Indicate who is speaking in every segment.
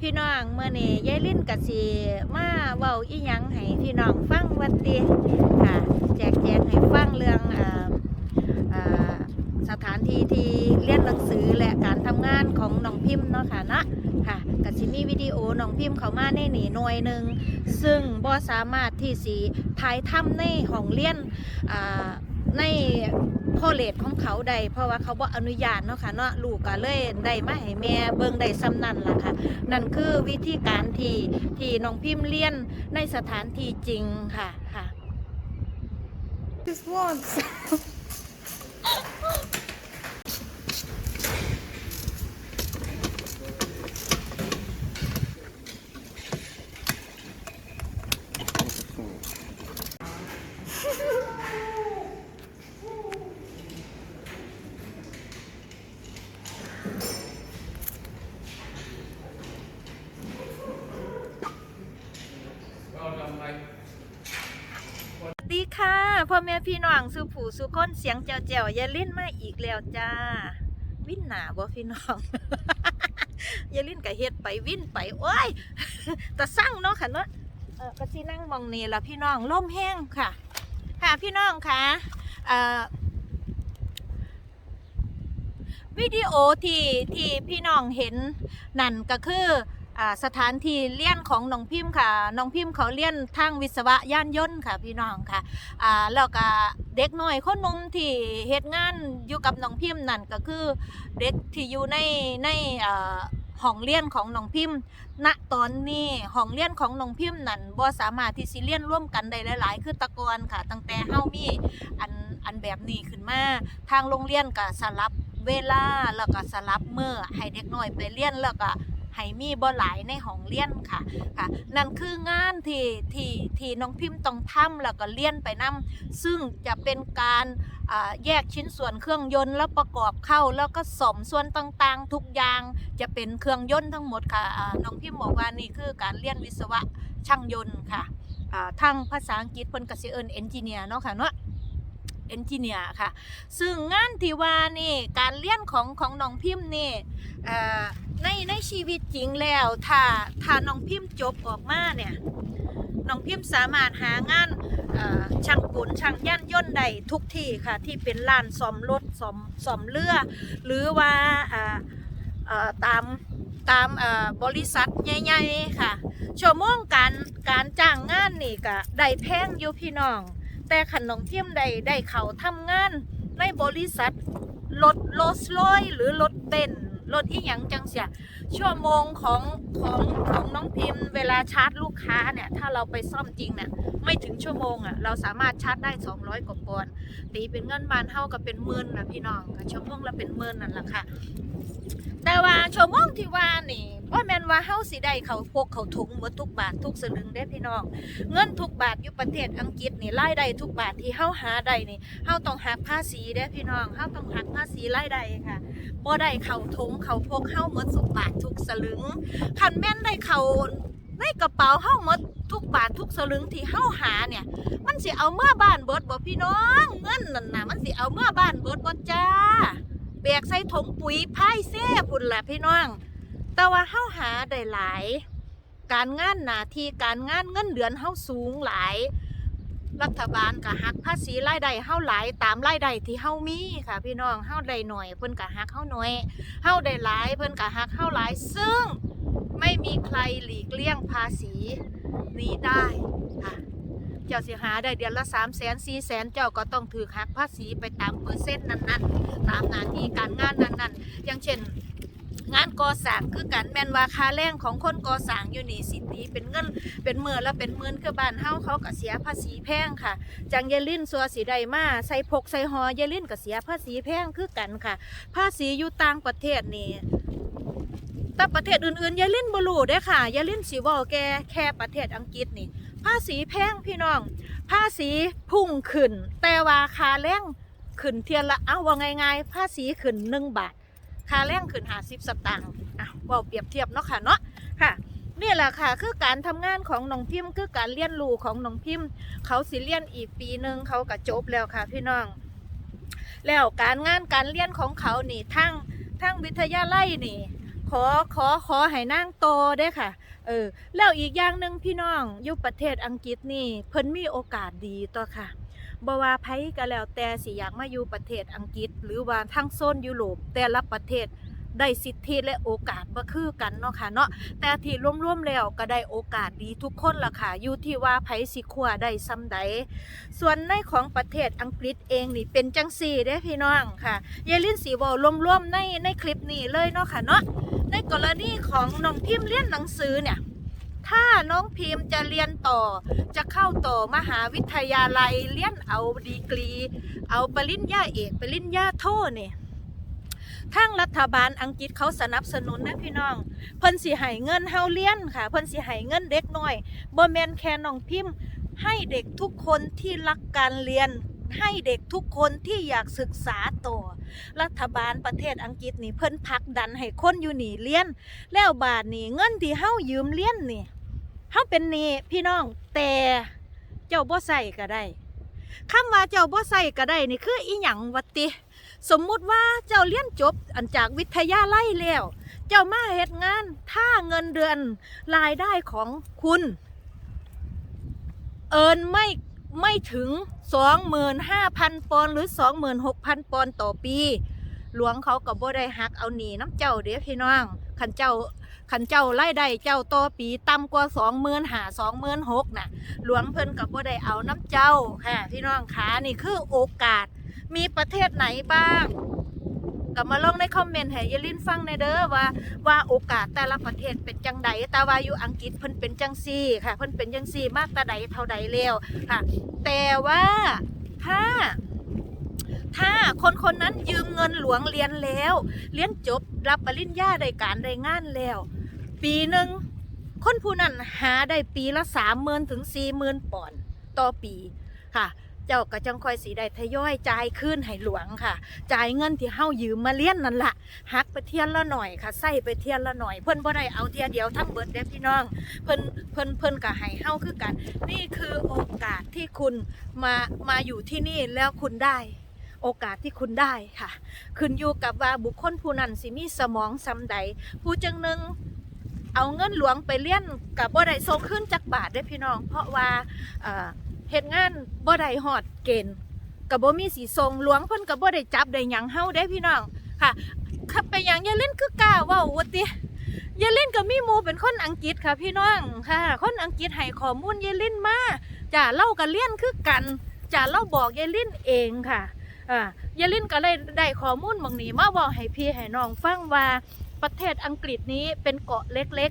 Speaker 1: พี่น้องเมื่อนี้ยายลิ้นกะสิมาเว้าอีหยังให้พี่น้องฟังวันติค่ะ แจกแจงให้ฟังเรื่องออสถานที่ที่เรียนหนังสือและการทำงานของน้องพิมพ์เนาะค่ะนะค่ะกะสิมีวิดีโอน้องพิมพ์เขามาในหนีหน่วยหนึ่งซึ่งบ่สามารถที่สิถ่ายทำในห้องเรียนใน พ่อเลดของเขาใดเพราะว่าเขาบ่อนุญาตเนาะค่ะเนาะลูกก็เลยได้มาให้แม่เบิ่งได้ซ้ำนั่นล่ะค่ะ นั่นคือวิธีการที่ที่น้องพิมพ์เรียนในสถานที่จริงค่ะค่ะ
Speaker 2: This once.
Speaker 3: Well done, mate.
Speaker 1: สวัสดีค่ะ พ่อแม่พี่น้องสุผู้สุคนเสียงเจียวเจียวอย่าลิ้นมาอีกแล้วจ้า วิ่นหนาบ่พี่น้องอย่าลิ้นกับเฮ็ดไปวิ่นไปโอ้ยแต่สั่งเนาะค่ะเนาะเออก็สินั่งมองนี่ละพี่น้องล่มแห้งค่ะ ค่ะพี่น้องค่ะเอ่อวิดีโอที่ที่พี่น้องเห็นนั่นก็คือ อ่าสถานที่เลี้ยนของน้องพิมพ์ค่ะน้องพิมพ์เขาเลี้ยนทางวิศวะย่านยนต์ค่ะพี่น้องค่ะอ่าแล้วก็เด็กน้อยคนหนุ่มที่เฮ็ดงานอยู่กับน้องพิมพ์นั่นก็คือเด็กที่อยู่ในในอ่าห้องเรียนของน้องพิมพ์ ณ ตอนนี้ห้องเรียนของน้องพิมพ์นั่นบ่สามารถที่สิเรียนร่วมกันได้หลาย ๆ คือตะกอนค่ะ ตั้งแต่เฮามีอันอันแบบนี้ขึ้นมา ทางโรงเรียนก็สลับเวลาแล้วก็สลับมือให้เด็กน้อยไปเรียนแล้วก็ ให้มีบ่หลายในห้องเรียนค่ะค่ะ นั่นคืองานที่ที่ที่น้องพิมพ์ต้องทำแล้วก็เรียนไปนํซึ่งจะเป็นการแยกชิ้นส่วนเครื่องยนต์แล้วประกอบเข้า แล้วก็สมส่วนต่างๆ ทุกอย่างจะเป็นเครื่องยนต์ทั้งหมดค่ะน้องพิมพ์บอกว่านี่คือการเรียนวิศวะช่างยนต์ค่ะอ่าทางภาษาอังกฤษเพิ่นก็สิเอิ้นเอนจิเนียร์เนาะค่ะเนาะเอนจิเนียร์ค่ะ ซึ่งงานที่ว่านี่การเรียนของของน้องพิมพ์นี่ ในในชีวิตจริงแล้วถ้าถ้าน้องพิมพ์จบออกมาเนี่ยน้องพิมพ์สามารถหางานอ่าช่างกลช่างย่านย่นได้ทุกที่ค่ะ ที่เป็นร้านซ่อมรถซ่อมซ่อมเรือ หรือว่าตามตามบริษัทใหญ่ๆค่ะชั่วโมงการการจ้างงานนี่ก็ได้แพงอยู่พี่น้อง แต่ขันมเทียมใดได้เขาทำงานในบริษัทรถโรลส์รอยหรือรถเบนซ์ รถอีหยังจังเสียชั่วโมงของของของน้องพิมพ์ เวลาชาร์จลูกค้าเนี่ย ถ้าเราไปซ่อมจริงเนี่ยไม่ถึงชั่วโมงอะเราสามารถชาร์จได้ 200 กว่าปอนด์ตีเป็นเงินบานเท่ากับเป็นหมื่นนะพี่น้องชั่วโมงละเป็นหมื่นนั่นแหละค่ะ แต่ว่าชั่วโมง ที่ว่านี่ว่าแม่นว่าเฮาสิได้เขาพกเขาถุงหมดทุกบาททุกสลึงเด้พี่น้อง เงินทุกบาทอยู่ประเทศอังกฤษนี่รายได้ทุกบาทที่เฮาหาได้นี่เฮาต้องหักภาษีเด้พี่น้องเฮาต้องหักภาษีรายได้ค่ะบ่ได้เขาถุงเขาพกเฮาหมดทุกบาททุกสลึงคันแม่นได้เขาในกระเป๋าเฮาหมดทุกบาททุกสลึงที่เฮาหาเนี่ย มันสิเอาเมื่อบ้านเบิดบ่พี่น้องเงินนั่นน่ะมันสิเอาเมื่อบ้านเบิดบ่จ้าแบกใส่ถุงปุ๋ยพายเซ่พุ่นแหละพี่น้อง แต่ว่าเฮาหาได้หลาย การงานหน้าที่การงานเงินเดือนเฮาสูงหลาย รัฐบาลก็หักภาษีรายได้เฮาหลายตามรายได้ที่เฮามีค่ะ พี่น้องเฮาได้หน่อยเพิ่นก็หักเฮาหน่อยเฮาได้หลายเพิ่นก็หักเฮาหลาย ซึ่งไม่มีใครหลีกเลี่ยงภาษีนี้ได้ค่ะเจ้าสิหาได้เดือนละ3 0 0 0 0 0 4 0 0 0 0เจ้าก็ต้องถือหักภาษีไปตามเปอร์เซ็นต์นั้นๆ ตามหน้าที่การงานนั้นๆ อย่างเช่น งานก่อสร้างคือกันแม่นว่าค่าแรงของคนก่อสร้างอยู่นี่สิตีเป็นเงินเป็นหมื่นแล้วเป็นหมื่นคือบ้านเฮาเขาก็เสียภาษีแพงค่ะ จังเยลินสัวสีใดมาใส่พกใส่หอเยลินก็เสียภาษีแพงคือกันค่ะ ภาษีอยู่ต่างประเทศนี่แต่ประเทศอื่นๆเยลินบ่รู้เด้ค่ะเยลินสิเว้าแกแค่ประเทศอังกฤษนี่ ภาษีแพงพี่น้อง ภาษีพุ่งขึ้น แต่ว่าคาแรงขึ้นเทียนละเอาว่าง่ายๆ ภาษีขึ้นหนึ่งบาท ค่าแรงขึ้นหาสิบสตางค์อะเว่าเปรียบเทียบเนาะค่ะเนาะค่ะนี่แหละค่ะ คือการทำงานของน้องพิมพ์คือการเรียนรู้ของน้องพิมพ์ เขาสิเรียนอีกปีหนึ่งเขาก็จบแล้วค่ะพี่น้อง แล้วการงานการเรียนของเขานี่ทั้งทั้งวิทยาลัยนี่ ขอขอขอให้นางโตเด้ค่ะ เออแล้วอีกอย่างหนึ่งพี่น้องอยู่ประเทศอังกฤษนี่เพิ่นมีโอกาสดีต่อค่ะ บว่าไผก็แล้วแต่สิอยากมาอยู่ประเทศอังกฤษ หรือว่าทั้งโซนยุโรปแต่ละประเทศได้สิทธิและโอกาสบ่คือกันเนาะค่ะเนาะแต่ที่ร่วมๆแล้วก็ได้โอกาสดีทุกคนล่ะค่ะอยู่ที่ว่าไผสิคว้าได้ซำใดส่วนในของประเทศอังกฤษเองนี่เป็นจังซี่เด้พี่น้องค่ะยายลินสีว้ารวมๆในในคลิปนี้เลยเนาะค่ะเนาะในกรณีของน้องพิมพ์เรียนหนังสือเนี่ย ถ้าน้องพิมพ์จะเรียนต่อ จะเข้าต่อมหาวิทยาลัยเรียนเอาดีกรี เอาปริญญาเอกปริญญาโทเนี่ยทางรัฐบาลอังกฤษเขาสนับสนุนนะพี่น้อง เพิ่นสิให้เงินเฮาเรียนค่ะ เพิ่นสิให้เงินเด็กน้อยบ่แม่นแค่น้องพิมพ์ ให้เด็กทุกคนที่รักการเรียน ให้เด็กทุกคนที่อยากศึกษาต่อ รัฐบาลประเทศอังกฤษนี่เพิ่นผลักดันให้คนอยู่หนีเรียน แล้วบาทนี่เงินที่เฮายืมเรียนนี่เฮาเป็นหนี้พี่น้องแต่เจ้าบ่ใส่ก็ได้คำว่าเจ้าบ่ใส่ก็ได้นี่คืออีหยังวะติ สมมุติว่าเจ้าเรียนจบอันจากวิทยาลัยแล้ว เจ้ามาเฮ็ดงาน ถ้าเงินเดือนรายได้ของคุณ เอินไม่ ไม่ถึง 25,000 ปอนหรือ 26,000 ปอนต่อปี หลวงเขาก็บ่ได้หักเอาหนีน้ำเจ้าเด้พี่น้องขันเจ้าขันเจ้าไล่ได้เจ้าต่อปีต่ำกว่า20,000หา26,000น่ะ หลวงเพิ่นก็บ่ได้เอาน้ำเจ้าค่ะพี่น้องขานี่คือโอกาส มีประเทศไหนบ้าง ก็มาลองในคอมเมนต์ให้ยายลินฟังในเด้อว่าว่าโอกาสแต่ละประเทศเป็นจังใดแต่ว่าอยู่อังกฤษเพิ่นเป็นจังซี่ค่ะ เพิ่นเป็นจังซี่มากแต่ใดเท่าใดแล้วค่ะ แต่ว่าถ้าถ้าคนคนนั้นยืมเงินหลวงเรียนแล้ว เรียนจบรับปริญญาได้การได้งานแล้ว ปีหนึ่งคนผู้นั้นหาได้ปีละสามหมื่นถึงสี่หมื่นปอนด์ต่อปีค่ะ เจ้าก็จังคอยสีได้ทยอยจ่ายคืนให้หลวงค่ะ จ่ายเงินที่เฮายืมมาเลี้ยนนั่นละหักไปเทียนละหน่อยค่ะใส่ไปเทียนละหน่อย เพิ่นบ่ได้เอาเทียเดียวทั้งเบิดเด้พี่น้อง เพิ่นเพิ่นเพิ่นก็ให้เฮาคือกัน นี่คือโอกาสที่คุณมามาอยู่ที่นี่แล้วคุณได้โอกาสที่คุณได้ค่ะ ขึ้นอยู่กับว่าบุคคลผู้นั้นสิมีสมองซำใด ผู้จังหนึ่งเอาเงินหลวงไปเลี้ยนกับบ่ได้ส่งขึ้นจักบาทได้พี่น้อง เพราะว่า เอ่อเฮ็ดงานบ่ได้ฮอดเกณฑ์กับบ่มีสีทรงหลวงเพิ่นก็บ่ได้จับได้หยังเฮาได้พี่น้องค่ะขับไปหยังอย่าเล่นคือกล้าเว้าว่าติอย่าเล่นก็มีหมู่เป็นคนอังกฤษค่ะพี่น้องค่ะ คนอังกฤษให้ข้อมูลอย่าเล่นมาจ้าเล่าก็เลี้ยนคือกันจ้าเล่าบอกยาเล่นเองค่ะอ่ายายลินก็เลยได้ข้อมูลบางนี้มาบอกให้พี่ให้น้องฟังว่าประเทศอังกฤษนี้เป็นเกาะเล็ก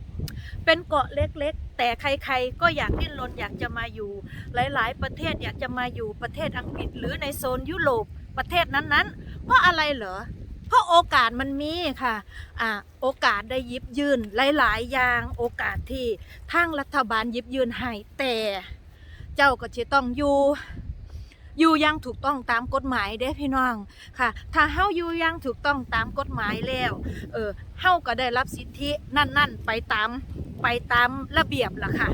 Speaker 1: ๆ เป็นเกาะเล็กๆ แต่ใครๆก็อยากดิ้นรนอยากจะมาอยู่ หลายๆ ประเทศอยากจะมาอยู่ประเทศอังกฤษ หรือในโซนยุโรปประเทศนั้นๆ เพราะอะไรเหรอเพราะโอกาสมันมีค่ะอ่าโอกาสได้ยิบยืนหลายๆ อย่างโอกาสที่ทางรัฐบาลยิบยืนให้แต่เจ้าก็จะต้องอยู่อยู่อยังถูกต้องตามกฎหมายเด้พี่น้องค่ะ ถ้าเฮาอยู่อยังถูกต้องตามกฎหมายแล้ว เออเฮาก็ได้รับสิทธินั่น ๆ ไปตาม ไปตามระเบียบล่ะค่ะ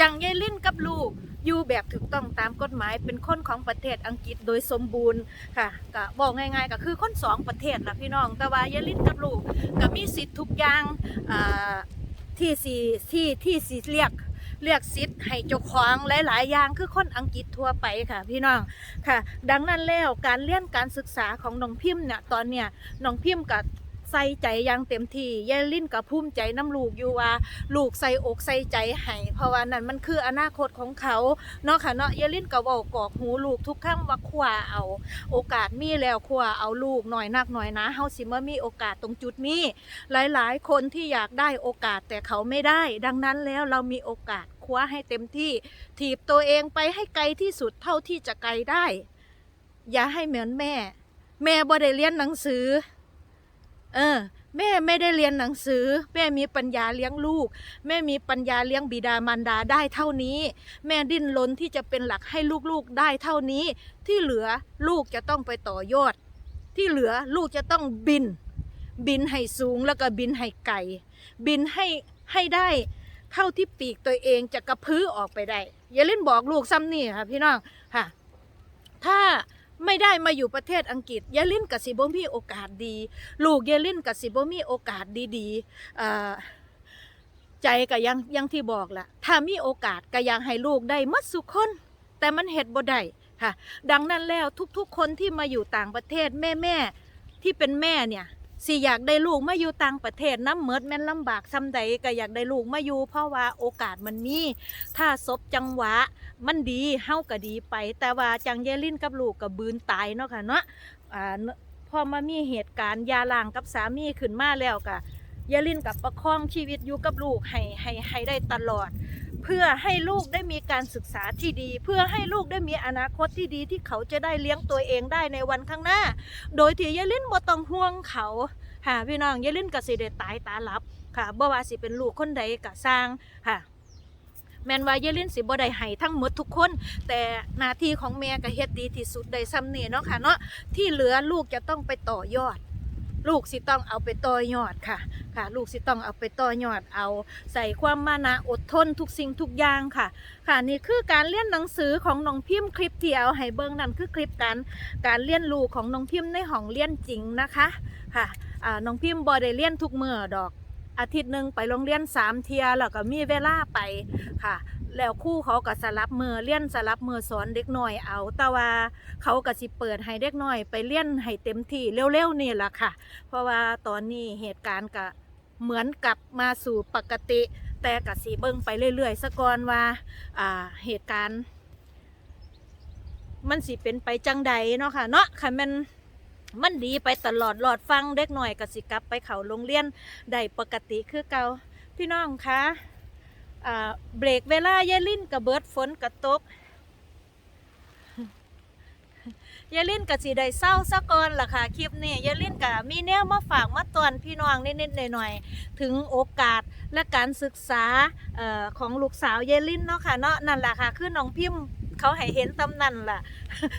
Speaker 1: จังยายลิ้นกับลูกอยู่แบบถูกต้องตามกฎหมายเป็นคนของประเทศอังกฤษโดยสมบูรณ์ค่ะก็บอกง่ายๆ ก็คือคนสองประเทศล่ะพี่น้อง แต่ว่ายายลิ้นกับลูกก็มีสิทธิ์ทุกอย่างที่สี่ที่ที่สี่เรียกเรียกสิทธิ์ให้เจ้าของหลาย ๆ อย่างคือคนอังกฤษทั่วไปค่ะพี่น้องค่ะ ดังนั้นแล้วการเรียนการศึกษาของน้องพิมพ์เนี่ยตอนเนี้ยน้องพิมพ์กับ ใส่ใจอย่างเต็มที่ยายลิ้นกับภูมิใจน้ำลูกอยู่ว่า ลูกใส่อกใส่ใจให้เพราะว่านั่นมันคืออนาคตของเขาเนาะค่ะเนาะยายลิ้นก็เว้ากอกหูลูกทุกครั้งว่าคว้าเอา โอกาสมีแล้วคว้าเอาลูกหน่อยนักหน่อยนะเฮาสิเมามีโอกาสตรงจุดนี้หลายๆ คนที่อยากได้โอกาสแต่เขาไม่ได้ ดังนั้นแล้วเรามีโอกาสคว้าให้เต็มที่ ถีบตัวเองไปให้ไกลที่สุดเท่าที่จะไกลได้ อย่าให้เหมือนแม่ แม่บ่ได้เรียนหนังสือ เออ แม่ไม่ได้เรียนหนังสือ แม่มีปัญญาเลี้ยงลูก แม่มีปัญญาเลี้ยงบิดามารดาได้เท่านี้ แม่ดิ้นรนที่จะเป็นหลักให้ลูกๆได้เท่านี้ ที่เหลือลูกจะต้องไปต่อยอด ที่เหลือลูกจะต้องบิน บินให้สูงแล้วก็บินให้ไกลบินให้ให้ได้เท่าที่ปีกตัวเองจะกระพือออกไปได้อย่าเล่นบอกลูกซ้ำนี่ค่ะพี่น้องค่ะ ถ้า ไม่ได้มาอยู่ประเทศอังกฤษยายลินกับสิบ่มีโอกาสดี ลูกยายลินกับสิบ่มีโอกาสดีๆใจก็ยังยังที่บอกล่ะถ้ามีโอกาสก็ยังให้ลูกได้มัดสุคน แต่มันเห็ดบ่ได้ค่ะ ดังนั้นแล้วทุกๆคนที่มาอยู่ต่างประเทศแม่แม่ที่เป็นแม่เนี่ย สิอยากได้ลูกมาอยู่ต่างประเทศน้ำเมิดแม่นลำบากซ้ำใดก็อยากได้ลูกมาอยู่เพราะว่าโอกาสมันมี ถ้าศพจังหวะ มันดีเฮาก็ดีไป แต่ว่าจังเยลินกับลูกกับบืนตายเนาะค่ะเนาะอ่าพอมามีเหตุการณ์ยาลางกับสามีขึ้นมาแล้วก็เยลินกับประคองชีวิตอยู่กับลูกให้ให้ให้ได้ตลอด เพื่อให้ลูกได้มีการศึกษาที่ดี เพื่อให้ลูกได้มีอนาคตที่ดีที่เขาจะได้เลี้ยงตัวเองได้ในวันข้างหน้า โดยที่เยลินบ่ต้องห่วงเขาค่ะพี่น้องเยลินก็สิได้ตายตาหลับค่ะบ่ว่าสิเป็นลูกคนใดก็สร้างค่ะแม่นว่าเยลินสิบ่ได้ให้ทั้งหมดทุกคน แต่หน้าที่ของแม่ก็เฮ็ดดีที่สุดได้ซ้ำนี่เนาะค่ะเนาะที่เหลือลูกจะต้องไปต่อยอด ลูกสิต้องเอาไปต่อยอดค่ะค่ะ ลูกสิต้องเอาไปต่อยอดเอา ใส่ความมานะอดทนทุกสิ่งทุกอย่างค่ะ ค่ะนี่คือการเรียนหนังสือของน้องพิมพ์คลิปที่เอาให้เบิ้งนั่นคือคลิปการการเรียนรู้ของน้องพิมพ์ในห้องเรียนจริงนะคะค่ะน้องพิมพ์บอได้เรียนทุกเมื่อดอก อาทิตย์หนึ่งไปโรงเรียนสามเทียแล้วก็มีเวลาไปค่ะ แล้วคู่เขาก็สลับมือเลี้ยนสลับมือสอนเด็กน้อยเอาแต่ว่าเขาก็สิเปิดให้เด็กน้อยไปเลี้ยนให้เต็มที่เร็วๆนี่แหละค่ะ เพราะว่าตอนนี้เหตุการณ์ก็เหมือนกลับมาสู่ปกติ แต่ก็สิเบิ่งไปเรื่อยๆสะก่อนว่าอ่าเหตุการณ์ มันสิเป็นไปจังใดเนาะค่ะเนาะค่ะมัน มันดีไปตลอดหลอดฟังเด็กหน่อยก็สิกลับไปเขาโรงเรียนได้ปกติคือเก่าพี่น้องคะเบรกเวลาเยลินกับเบิดฝนกับตกยายลินกับสีได้เศร้าสะก่อนล่ะค่ะคลิปนี้ยายลินกับมีแนวมาฝากมาตอนพี่น้องนิดๆหน่อยๆถึงโอกาสและการศึกษาอของลูกสาวยายลินเนาะค่ะเนาะนั่นแหละค่ะคือน้องพิมพ์ เขาให้เห็นตำนั่นล่ะ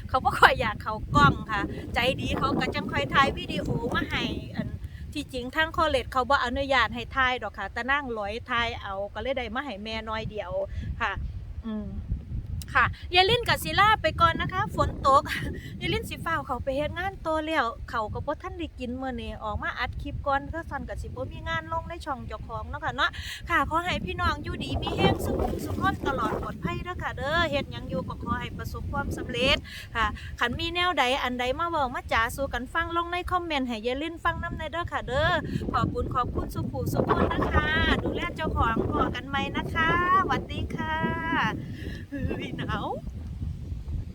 Speaker 1: เขาบ่ค่อยอยากเขากล้องค่ะ ใจดีเขาก็จังค่อยถ่ายวิดีโอมาให้อันที่จริงทางคอเลจเขาบ่อนุญาตให้ถ่ายดอกค่ะแต่นั่งลอยถ่ายเอาก็เลยได้มาให้แม่น้อยเดียวค่ะ อืม ค่ะยายลินกับศิลาไปก่อนนะคะ ฝนตกยายลินสิฟ้าเขาไปเฮ็ดงานโตแล้วเขาก็บ่ทันได้กินมื้อนี้ออกมาอัดคลิปก่อนถ้าซั่นก็สิบ่มีงานลงในช่องเจ้าของเนาะค่ะเนาะค่ะขอให้พี่น้องอยู่ดีมีแฮงสุขสุขคนตลอดปลอดภัยเด้อค่ะเด้อเฮ็ดหยังอยู่ก็ขอให้ประสบความสำเร็จค่ะคันมีแนวใดอันใดมาเว้ามาจ๋าสู่กันฟังลงในคอมเมนต์ให้ยายลินฟังนำในเด้อค่ะเด้อขอบคุณขอบคุณสุขูสุขคนนะคะ ดูแลเจ้าของพอกันใหมนะคะสวัสดีค่ะ Hurry now.